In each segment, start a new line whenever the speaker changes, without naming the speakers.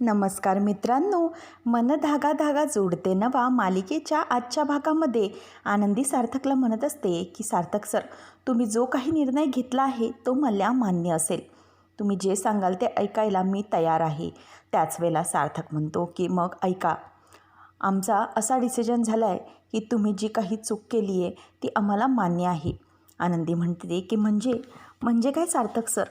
नमस्कार मित्रांनो मन धागा धागा जोडते नवा मालिकेच्या आजच्या भागामध्ये. आनंदी सार्थकला म्हणत असते की सार्थक सर तुम्ही जो काही निर्णय घेतला आहे तो मला मान्य असेल. तुम्ही जे सांगाल ते ऐकायला मी तयार आहे. त्याच वेळेला सार्थक म्हणतो की मग ऐका. आमचा असा डिसिजन झाला आहे की तुम्ही जी काही चूक केली आहे ती आम्हाला मान्य आहे. आनंदी म्हणते की म्हणजे? म्हणजे काय सार्थक सर?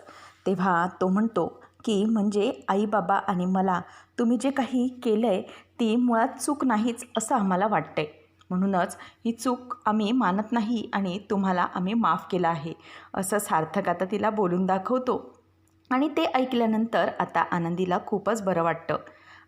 तेव्हा तो म्हणतो की म्हणजे आई बाबा आणि मला तुम्ही जे काही केलं आहे ती मुळात चूक नाहीच असं आम्हाला वाटतं आहे म्हणूनच ही चूक आम्ही मानत नाही आणि तुम्हाला आम्ही माफ केलं आहे असं सार्थक आता तिला बोलून दाखवतो. आणि ते ऐकल्यानंतर आता आनंदीला खूपच बरं वाटतं.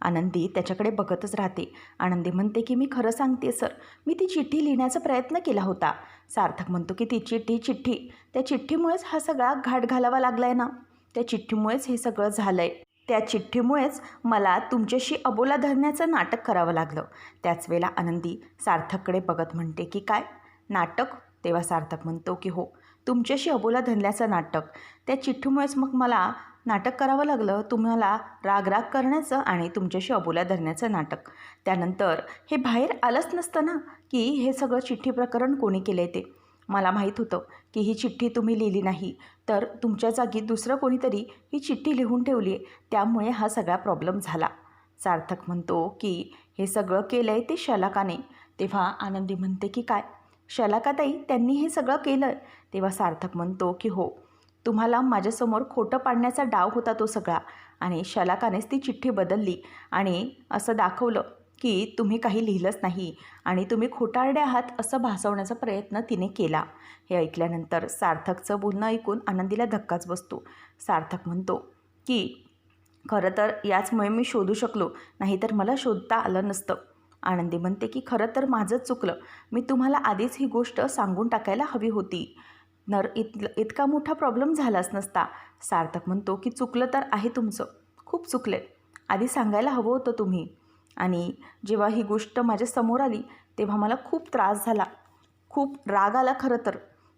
आनंदी त्याच्याकडे बघतच राहते. आनंदी म्हणते की मी खरं सांगते सर. मी ती चिठ्ठी लिहिण्याचा प्रयत्न केला होता. सार्थक म्हणतो की ती चिठ्ठी चिठ्ठी. त्या चिठ्ठीमुळेच हा सगळा घाट घालावा लागला आहे ना? त्या चिठ्ठीमुळेच हे सगळं झालं आहे त्या चिठ्ठीमुळेच मला तुमच्याशी अबोला धरण्याचं नाटक करावं लागलं. त्याच वेळेला आनंदी सार्थककडे बघत म्हणते की काय? नाटक? तेव्हा सार्थक म्हणतो की हो तुमच्याशी अबोला धरल्याचं नाटक. त्या चिठ्ठीमुळेच मग मला नाटक करावं लागलं. तुम्हाला राग राग करण्याचं आणि तुमच्याशी अबोला धरण्याचं नाटक. त्यानंतर हे बाहेर आलंच नसतं ना की हे सगळं चिठ्ठी प्रकरण कोणी केलं आहे ते? मला माहीत होतं की ही चिठ्ठी तुम्ही लिहिली नाही. तर तुमच्या जागी दुसरं कोणीतरी ही चिठ्ठी लिहून ठेवली आहे त्यामुळे हा सगळा प्रॉब्लेम झाला. सार्थक म्हणतो की हे सगळं केलं आहे ते शलाकाने. तेव्हा आनंदी म्हणते की काय? शलाकाताई त्यांनी हे सगळं केलं आहे तेव्हा सार्थक म्हणतो की हो. तुम्हाला माझ्यासमोर खोटं पाडण्याचा डाव होता तो सगळा आणि शलाकानेच ती चिठ्ठी बदलली आणि असं दाखवलं की तुम्ही काही लिहिलंच नाही आणि तुम्ही खोटारडे आहात असं भासवण्याचा प्रयत्न तिने केला. हे ऐकल्यानंतर सार्थकचं बोलणं ऐकून आनंदीला धक्काच बसतो. सार्थक म्हणतो की खरं तर याचमुळे मी शोधू शकलो नाहीतर मला शोधता आलं नसतं. आनंदी म्हणते की खरं तर माझंच चुकलं. मी तुम्हाला आधीच ही गोष्ट सांगून टाकायला हवी होती. नर इत इतका मोठा प्रॉब्लेम झालाच नसता. सार्थक म्हणतो की चुकलं तर आहे तुमचं. खूप चुकलं आधी सांगायला हवं होतं तुम्ही. आणि जेव्हा ही गोष्ट माझ्यासमोर आली तेव्हा मला खूप त्रास झाला. खूप राग आला खरं तर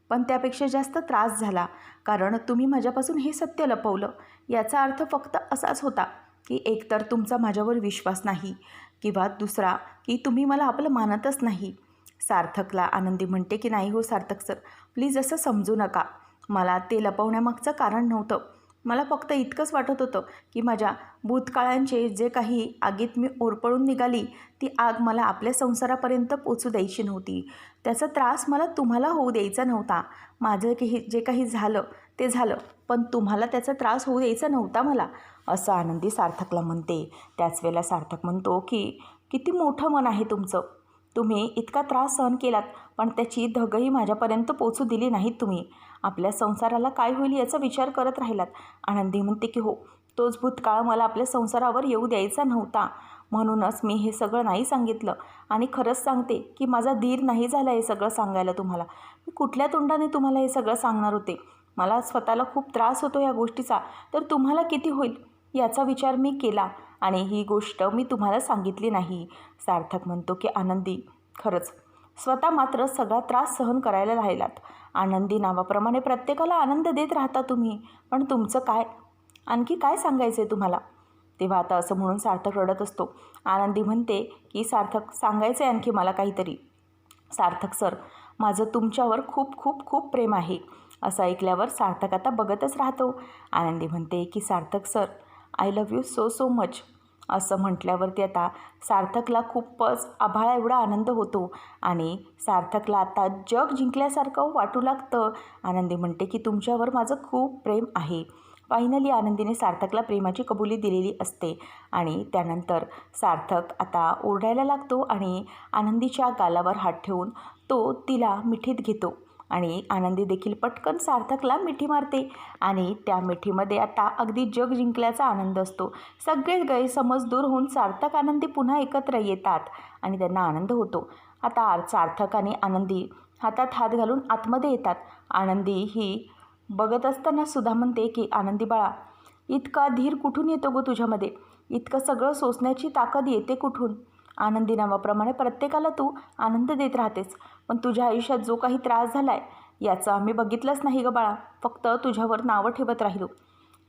पण त्यापेक्षा जास्त त्रास झाला. कारण तुम्ही माझ्यापासून हे सत्य लपवलं. याचा अर्थ फक्त असाच होता की एकतर तुमचा माझ्यावर विश्वास नाही किंवा दुसरा की तुम्ही मला आपलं मानतच नाही. सार्थकला आनंदी म्हणते की नाही हो सार्थक सर? प्लीज असं समजू नका. मला ते लपवण्यामागचं कारण नव्हतं. मला फक्त इतकंच वाटत होतं की माझ्या भूतकाळांचे जे काही आगीत मी ओरपळून निघाली ती आग मला आपल्या संसारापर्यंत पोचू द्यायची नव्हती. त्याचा त्रास मला तुम्हाला होऊ द्यायचा नव्हता. माझं काही जे काही झालं ते झालं पण तुम्हाला त्याचा त्रास होऊ द्यायचा नव्हता मला असं आनंदी सार्थकला म्हणते. त्याच वेळेला सार्थक म्हणतो की किती मोठं मन आहे तुमचं. तुम्ही इतका त्रास सहन केलात पण त्याची धगही माझ्यापर्यंत पोचू दिली नाहीत तुम्ही. आपल्या संसाराला काय होईल याचा विचार करत राहिलात. आनंदी म्हणते की हो तोच भूतकाळ मला आपल्या संसारावर येऊ द्यायचा नव्हता. म्हणूनच मी हे सगळं नाही सांगितलं आणि खरंच सांगते की माझा धीर नाही झाला हे सगळं सांगायला तुम्हाला. मी कुठल्या तोंडाने तुम्हाला हे सगळं सांगणार होते? मला स्वतःला खूप त्रास होतो या गोष्टीचा. तर तुम्हाला किती होईल? याचा विचार मी केला आणि ही गोष्ट मी तुम्हाला सांगितली नाही. सार्थक म्हणतो की आनंदी खरंच स्वतः मात्र सगळा त्रास सहन करायला राहिलात. आनंदी नावाप्रमाणे प्रत्येकाला आनंद देत राहता तुम्ही. पण तुमचं काय? आणखी काय सांगायचं आहे तुम्हाला? तेव्हा आता असं म्हणून सार्थक रडत असतो. आनंदी म्हणते की सार्थक सांगायचं आहे आणखी मला काहीतरी. सार्थक सर माझं तुमच्यावर खूप खूप खूप प्रेम आहे. असं ऐकल्यावर सार्थक आता बघतच राहतो. आनंदी म्हणते की Sarthak sir I love you so so much असं म्हटल्यावरती आता सार्थकला खूपच आभाळा एवढा आनंद होतो. आणि सार्थकला आता जग जिंकल्यासारखं वाटू लागतं. आनंदी म्हणते की तुमच्यावर माझं खूप प्रेम आहे. फायनली आनंदीने सार्थकला प्रेमाची कबुली दिलेली असते. आणि त्यानंतर सार्थक आता ओरडायला लागतो आणि आनंदीच्या गालावर हात ठेवून तो तिला मिठीत घेतो. आणि आनंदी देखील पटकन सार्थकला मिठी मारते. आणि त्या मिठीमध्ये आता अगदी जग जिंकल्याचा आनंद असतो. सगळे गैरसमज दूर होऊन सार्थक आनंदी पुन्हा एकत्र येतात आणि त्यांना आनंद होतो. आता सार्थक आणि आनंदी हातात हात घालून आतमध्ये येतात. आनंदी ही बघत असताना सुद्धा म्हणते की आनंदी बाळा इतका धीर कुठून येतो गो तुझ्यामध्ये? इतकं सगळं सोसण्याची ताकद येते कुठून? आनंदी नावाप्रमाणे प्रत्येकाला तू आनंद देत राहतेस. पण तुझ्या आयुष्यात जो काही त्रास झाला आहे याचं आम्ही बघितलंच नाही गं बाळा. फक्त तुझ्यावर नावं ठेवत राहिलो.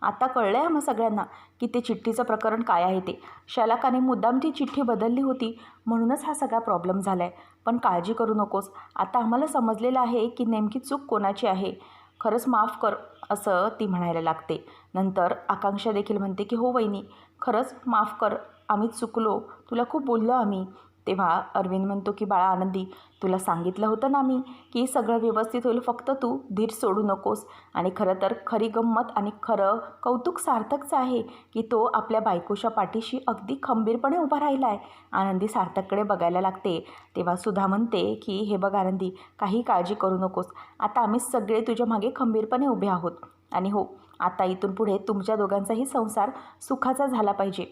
आता कळलं आहे आम्हा सगळ्यांना की ते चिठ्ठीचं प्रकरण काय आहे ते. शलाकाने मुद्दाम ती चिठ्ठी बदलली होती म्हणूनच हा सगळा प्रॉब्लेम झाला आहे पण काळजी करू नकोस. आता आम्हाला समजलेलं आहे की नेमकी चूक कोणाची आहे. खरंच माफ कर असं ती म्हणायला लागते. नंतर आकांक्षा देखील म्हणते की हो वहिनी खरंच माफ कर. आम्ही चुकलो. तुला खूप बोललो आम्ही. तेव्हा अरविंद म्हणतो की बाळा आनंदी तुला सांगितलं होतं ना मी की सगळं व्यवस्थित होईल फक्त तू धीर सोडू नकोस. आणि खरं तर खरी गंमत आणि खरं कौतुक सार्थकचं आहे की तो आपल्या बायकोच्या पाठीशी अगदी खंबीरपणे उभा राहिला आहे आनंदी सार्थककडे बघायला लागते. तेव्हा सुधा म्हणते की हे बघ आनंदी काही काळजी करू नकोस. आता आम्ही सगळे तुझ्या मागे खंबीरपणे उभे आहोत. आणि हो आता इथून पुढे तुमच्या दोघांचाही संसार सुखाचा झाला पाहिजे.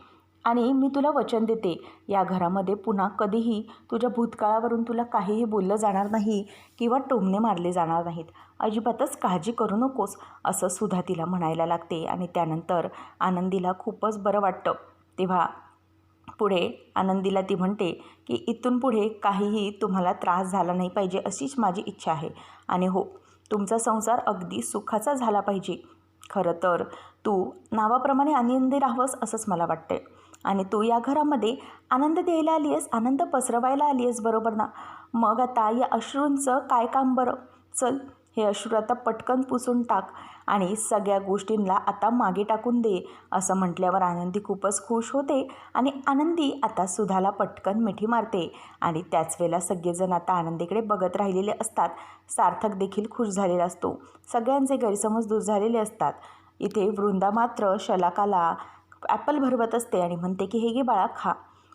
आणि मी तुला वचन देते. या घरामध्ये पुन्हा कधीही तुझ्या भूतकाळावरून तुला काहीही बोललं जाणार नाही किंवा टोमणे मारले जाणार नाहीत. अजिबातच काळजी करू नकोस असं सुद्धा तिला म्हणायला लागते आणि त्यानंतर आनंदीला खूपच बरं वाटतं. तेव्हा पुढे आनंदीला ती म्हणते की इथून पुढे काहीही तुम्हाला त्रास झाला नाही पाहिजे अशीच माझी इच्छा आहे. आणि हो तुमचा संसार अगदी सुखाचा झाला पाहिजे. खरं तर तू नावाप्रमाणे आनंदी राहावंस असंच मला वाटते आणि तू या घरामध्ये आनंद द्यायला आली आहेस आनंद पसरवायला आली आहेस बरोबर ना? मग आता या अश्रूंचं काय काम बरं? चल हे अश्रू आता पटकन पुसून टाक आणि सगळ्या गोष्टींना आता मागे टाकून दे असं म्हटल्यावर आनंदी खूपच खुश होते आणि आनंदी आता सुधाला पटकन मिठी मारते आणि त्याच वेळेला सगळेजण आता आनंदीकडे बघत राहिलेले असतात. सार्थक देखील खुश झालेला असतो. सगळ्यांचे गैरसमज दूर झालेले असतात. इथे वृंदा मात्र शलाकाला ॲपल भरवत असते आणि म्हणते की हे घे बाळा खा.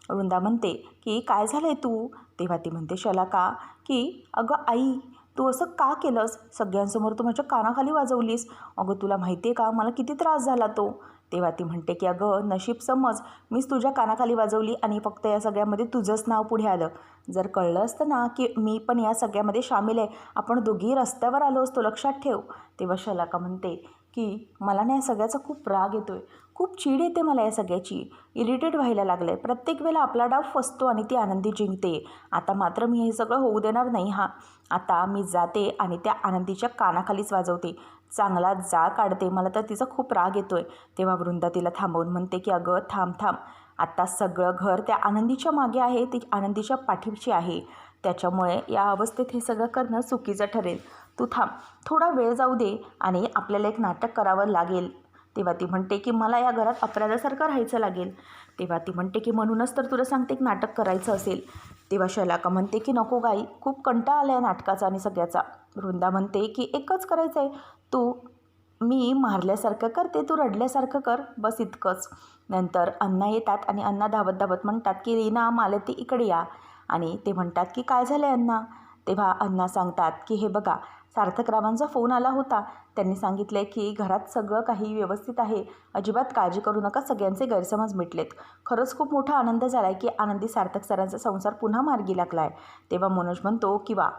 वृंदा म्हणते की काय झालं आहे तू? तेव्हा ती म्हणते शलाका की अगं आई तू असं का केलंस? सगळ्यांसमोर तू माझ्या कानाखाली वाजवलीस. अगं तुला माहिती आहे का मला किती त्रास झाला तो. तेव्हा ती म्हणते की अगं नशीब समज मीच तुझ्या कानाखाली वाजवली आणि फक्त या सगळ्यामध्ये तुझंच नाव पुढे आलं. जर कळलं असतं ना की मी पण या सगळ्यामध्ये सामील आहे आपण दोघी रस्त्यावर आलो असतो लक्षात ठेव. तेव्हा शलाका म्हणते की मला ना या सगळ्याचा खूप राग येतो आहे खूप चीड येते मला या सगळ्याची. इरिटेट व्हायला लागलं आहे प्रत्येक वेळेला आपला डाव फसतो आणि ती आनंदी जिंकते. आता मात्र मी हे सगळं होऊ देणार नाही हां. आता मी जाते आणि त्या आनंदीच्या कानाखालीच वाजवते. चांगला जाळ काढते. मला तर तिचा खूप राग येतो आहे तेव्हा वृंदा तिला थांबवून म्हणते की अगं थांब थांब. आता सगळं घर त्या आनंदीच्या मागे आहे. ती आनंदीच्या पाठीशी आहे. त्याच्यामुळे या अवस्थेत हे सगळं करणं चुकीचं ठरेल. तू थांब. थोडा वेळ जाऊ दे आणि आपल्याला एक नाटक करावं लागेल. तेव्हा ती म्हणते की मला या घरात अपराधासारखं राहायचं लागेल. तेव्हा ती म्हणते की म्हणूनच तर तुला सांगते एक नाटक करायचं असेल. तेव्हा शलाका म्हणते की नको गाई खूप कंटाळा आला आहे नाटकाचा आणि सगळ्याचा. वृंदा म्हणते की एकच करायचं आहे तू मी मारल्यासारखं करते तू रडल्यासारखं कर. बस इतकंच. नंतर अण्णा येतात आणि अण्णा धावत धावत म्हणतात की रीना मालती इकडे या. आणि ते म्हणतात की काय झालं आहे अण्णा? तेव्हा अण्णा सांगतात की हे बघा सार्थकरावांचा फोन आला होता. त्यांनी सांगितले की घरात सगळं काही व्यवस्थित आहे. अजिबात काळजी करू नका सगळ्यांचे गैरसमज मिटलेत. खरंच खूप मोठा आनंद झाला आहे की आनंदी सार्थक सरांचा संसार पुन्हा मार्गी लागला आहे तेव्हा मनोज म्हणतो की वा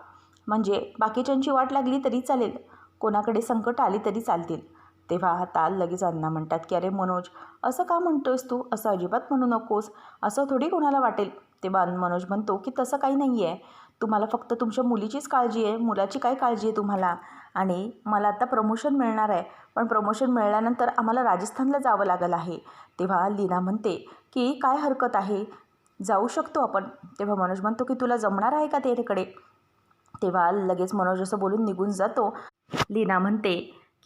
म्हणजे बाकीच्यांची वाट लागली तरी चालेल. कोणाकडे संकट आली तरी चालतील. तेव्हा आता लगेच अण्णा म्हणतात की अरे मनोज असं का म्हणतोयस तू? असं अजिबात म्हणू नकोस. असं थोडी कोणाला वाटेल. तेव्हा मनोज म्हणतो की तसं काही नाही आहे तुम्हाला फक्त तुमच्या मुलीचीच काळजी आहे मुलाची काय काळजी आहे तुम्हाला? आणि मला आता प्रमोशन मिळणार आहे पण प्रमोशन मिळाल्यानंतर आम्हाला राजस्थानला जावं लागलं आहे. तेव्हा लीना म्हणते की काय हरकत आहे? जाऊ शकतो आपण. तेव्हा मनोज म्हणतो की तुला जमणार आहे का ते तिकडे तेव्हा लगेच मनोज असं बोलून निघून जातो. लीना म्हणते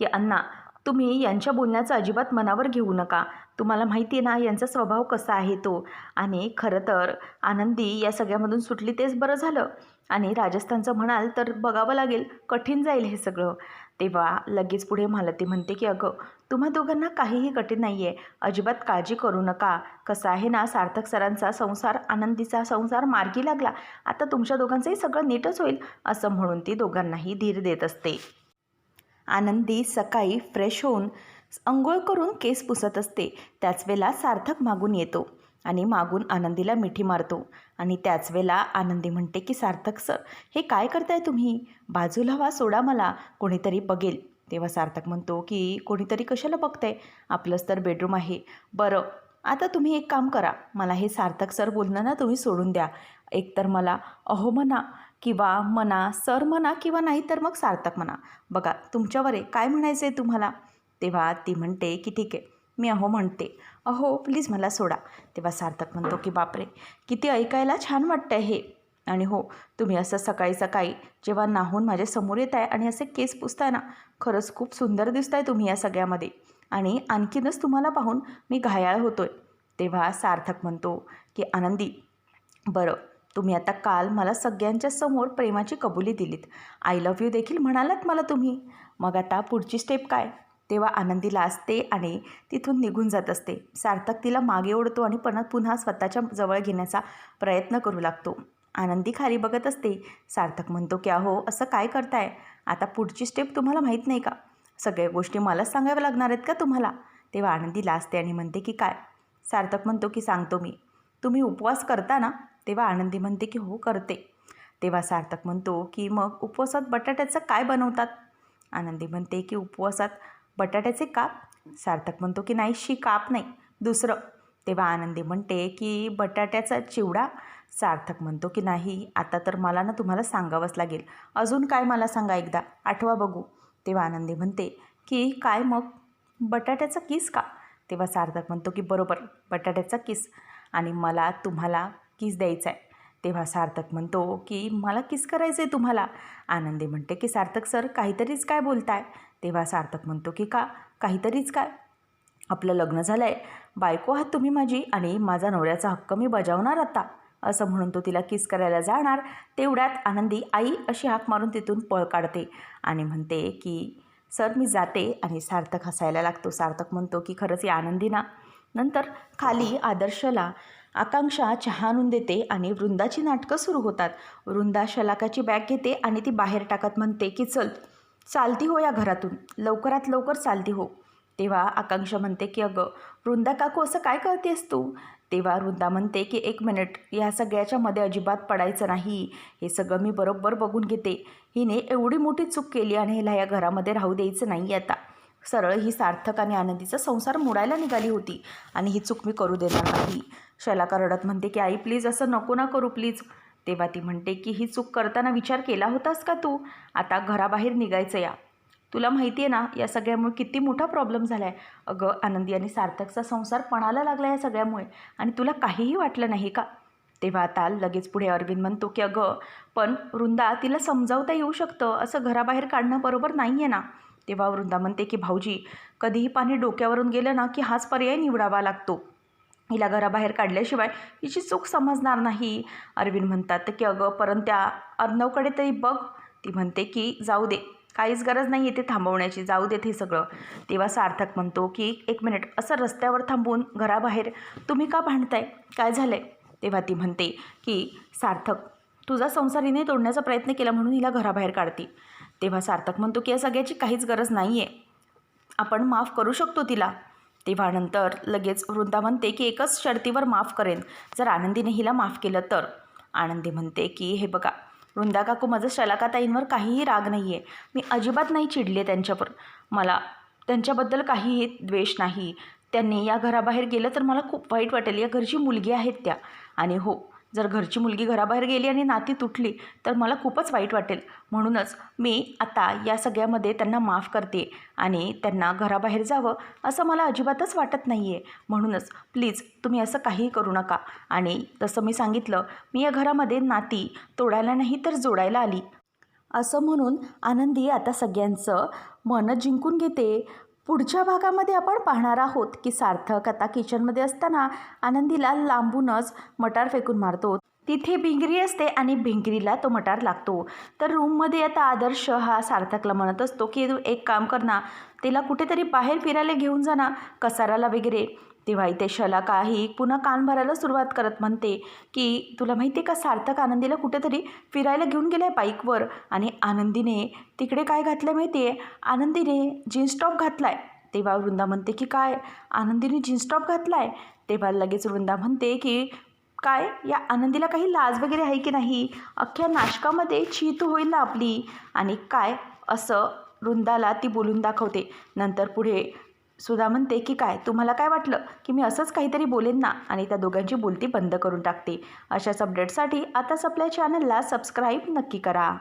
की अण्णा तुम्ही यांच्या बोलण्याचं अजिबात मनावर घेऊ नका. तुम्हाला माहिती आहे ना यांचा स्वभाव कसा आहे तो? आणि खरं तर आनंदी या सगळ्यामधून सुटली तेच बरं झालं. आणि राजस्थानचं म्हणाल तर बघावं लागेल कठीण जाईल हे सगळं. तेव्हा लगेच पुढे मालती म्हणते की अगं तुम्हा दोघांना काहीही कठीण नाही आहे अजिबात काळजी करू नका. कसं आहे ना सार्थक सरांचा संसार आनंदीचा संसार मार्गी लागला. आता तुमच्या दोघांचंही सगळं नीटच होईल असं म्हणून ती दोघांनाही धीर देत असते. आनंदी सकाळी फ्रेश होऊन अंघोळ करून केस पुसत असते. त्याच वेळेला सार्थक मागून येतो आणि मागून आनंदीला मिठी मारतो. आणि त्याच वेळेला आनंदी म्हणते की सार्थक सर हे काय करताय तुम्ही? बाजूला वा सोडा मला. कोणीतरी बघेल. तेव्हा सार्थक म्हणतो की कोणीतरी कशाला बघतंय? आपलंच तर बेडरूम आहे. बरं आता तुम्ही एक काम करा. मला हे सार्थक सर बोलणं ना तुम्ही सोडून द्या. एकतर मला अहो म्हणा किंवा म्हणा सर म्हणा किंवा नाही तर मग सार्थक म्हणा. बघा तुमच्यावर आहे. काय म्हणायचं आहे तुम्हाला? तेव्हा ती म्हणते की ठीक आहे मी अहो म्हणते. अहो प्लीज मला सोडा. तेव्हा सार्थक म्हणतो की बापरे किती ऐकायला छान वाटतं हे. आणि हो तुम्ही असं सकाळी सकाळी जेव्हा नाहून माझ्यासमोर येत आहे आणि असे केस पुसताय ना खरंच खूप सुंदर दिसत आहे तुम्ही या सगळ्यामध्ये. आणि आणखीनच तुम्हाला पाहून मी घायाळ होतो आहे तेव्हा सार्थक म्हणतो की आनंदी बरं तुम्ही आता काल मला सगळ्यांच्या समोर प्रेमाची कबुली दिलीत. आय लव्ह यू देखील म्हणालात मला तुम्ही. मग आता पुढची स्टेप काय? तेव्हा आनंदीला असते आणि तिथून निघून जात असते. सार्थक तिला मागे ओढतो आणि पण पुन्हा स्वतःच्या जवळ घेण्याचा प्रयत्न करू लागतो. आनंदी खाली बघत असते. सार्थक म्हणतो की अहो असं काय करताय? आता पुढची स्टेप तुम्हाला माहीत नाही का? सगळ्या गोष्टी मलाच सांगाव्या लागणार आहेत का तुम्हाला? तेव्हा आनंदी लाजते आणि म्हणते की काय? सार्थक म्हणतो की सांगतो मी. तुम्ही उपवास करता ना? तेव्हा आनंदी म्हणते की हो करते. तेव्हा सार्थक म्हणतो की मग उपवासात बटाट्याचं काय बनवतात? आनंदी म्हणते की उपवासात बटाट्याचे काप? सार्थक म्हणतो की नाही शी काप नाही. दुसरं तेव्हा आनंदी म्हणते की बटाट्याचा चिवडा? सार्थक म्हणतो की नाही आता तर मला ना तुम्हाला सांगावंच लागेल. अजून काय मला सांगा एकदा? आठवा बघू. तेव्हा आनंदी म्हणते की काय मग? बटाट्याचा किस का? तेव्हा सार्थक म्हणतो की बरोबर बटाट्याचा किस. आणि मला तुम्हाला किस द्यायचा आहे. तेव्हा सार्थक म्हणतो की मला किस करायचं आहे तुम्हाला? आनंदी म्हणते की सार्थक सर काहीतरीच काय बोलताय? तेव्हा सार्थक म्हणतो की का? काहीतरीच काय? आपलं लग्न झालं आहे बायको आहात तुम्ही माझी आणि माझा नवऱ्याचा हक्क मी बजावणार आता. असं म्हणून तो तिला किस करायला जाणार तेवढ्यात आनंदी आई अशी हाक मारून तिथून पळ काढते आणि म्हणते की सर मी जाते. आणि सार्थक हसायला लागतो. सार्थक म्हणतो की खरंच या आनंदी ना नंतर खाली आदर्शला आकांक्षा चहा आणून देते आणि वृंदाची नाटकं सुरू होतात. वृंदा शलाकाची बॅग घेते आणि ती बाहेर टाकत म्हणते की चल चालती हो या घरातून. लवकरात लवकर चालती हो. तेव्हा आकांक्षा म्हणते की अगं वृंदा काकू असं काय करतेस तू? तेव्हा वृंदा म्हणते की एक मिनिट या सगळ्याच्या मध्ये अजिबात पडायचं नाही. हे सगळं मी बरोबर बघून घेते. हिने एवढी मोठी चूक केली आणि हिला या घरामध्ये राहू द्यायचं नाही आता. सरळ ही सार्थक आणि आनंदीचा संसार मोडायला निघाली होती. आणि ही चूक मी करू देणार नाही. शलाका रडत म्हणते की आई प्लीज असं नको ना करू प्लीज. तेव्हा ती म्हणते की ही चूक करताना विचार केला होतास का तू? आता घराबाहेर निघायचं या. तुला माहिती आहे ना या सगळ्यामुळे किती मोठा प्रॉब्लेम झाला आहे अगं आनंदी आणि सार्थकचा संसार पणाला लागला या सगळ्यामुळे. आणि तुला काहीही वाटलं नाही का? तेव्हा आता लगेच पुढे अरविंद म्हणतो की अगं पण वृंदा तिला समजावता येऊ शकतं. असं घराबाहेर काढणं बरोबर नाही आहे ना. तेव्हा वृंदा म्हणते की भाऊजी कधीही पाणी डोक्यावरून गेलं ना की हाच पर्याय निवडावा लागतो. हिला घराबाहेर काढल्याशिवाय हिची चूक समजणार नाही. अरविंद म्हणतात की अगं परंतु त्या अर्णवकडे तरी बघ. ती म्हणते की जाऊ दे काहीच गरज नाही आहे ते थांबवण्याची जाऊ देत हे सगळं. तेव्हा सार्थक म्हणतो की एक मिनिट असं रस्त्यावर थांबून घराबाहेर तुम्ही का भांडताय? काय झालं आहे तेव्हा ती म्हणते की सार्थक तुझा संसारीने तोडण्याचा प्रयत्न केला म्हणून हिला घराबाहेर काढते. तेव्हा सार्थक म्हणतो की या सगळ्याची काहीच गरज नाही आहे आपण माफ करू शकतो तिला. तेव्हा नंतर लगेच वृंदा म्हणते की एकच शर्तीवर माफ करेन. जर आनंदीने हिला माफ केलं तर. आनंदी म्हणते की हे बघा वृंदा काकू माझं शलाकाताईंवर काहीही राग नाही आहे मी अजिबात नाही चिडले त्यांच्यावर. मला त्यांच्याबद्दल काहीही द्वेष नाही. त्यांनी या घराबाहेर गेलं तर मला खूप वाईट वाटेल. या घरची मुलगी आहेत त्या. आणि हो जर घरची मुलगी घराबाहेर गेली आणि नाती तुटली तर मला खूपच वाईट वाटेल. म्हणूनच मी आता या सगळ्यामध्ये त्यांना माफ करते आणि त्यांना घराबाहेर जावं असं मला अजिबातच वाटत नाही आहे म्हणूनच प्लीज तुम्ही असं काहीही करू नका. आणि जसं मी सांगितलं मी या घरामध्ये नाती तोडायला नाही तर जोडायला आली. असं म्हणून आनंदी आता सगळ्यांचं मन जिंकून घेते. पुढच्या भागामध्ये आपण पाहणार आहोत की सार्थक आता किचनमध्ये असताना आनंदीला लांबूनच मटार फेकून मारतो. तिथे भिंगरी असते आणि भिंगरीला तो मटार लागतो. तर रूममध्ये आता आदर्श हा सार्थकला म्हणत असतो की एक काम करणार तिला कुठेतरी बाहेर फिरायला घेऊन जा कसाराला वगैरे. तेव्हा इथे शलाका ही पुन्हा कान भरायला सुरुवात करत म्हणते की तुला माहिती आहे का सार्थक आनंदीला कुठेतरी फिरायला घेऊन गेला आहे बाईकवर आणि आनंदीने तिकडे काय घातलं माहिती आहे आनंदीने जीन्स टॉप घातला आहे तेव्हा वृंदा म्हणते की काय? आनंदीने जीन्स टॉप घातला आहे तेव्हा लगेच वृंदा म्हणते की काय? या आनंदीला काही लाज वगैरे आहे की नाही? अख्ख्या नाशकामध्ये चीत होईल ना आपली. आणि काय? असं वृंदाला ती बोलून दाखवते. नंतर पुढे सुधा म्हणते की काय? तुम्हाला काय वाटलं की मी असंच काहीतरी बोलेन ना आणि त्या दोघांची बोलती बंद करून टाकते. अशाच अपडेटसाठी आताच आपल्या चॅनलला सबस्क्राईब नक्की करा.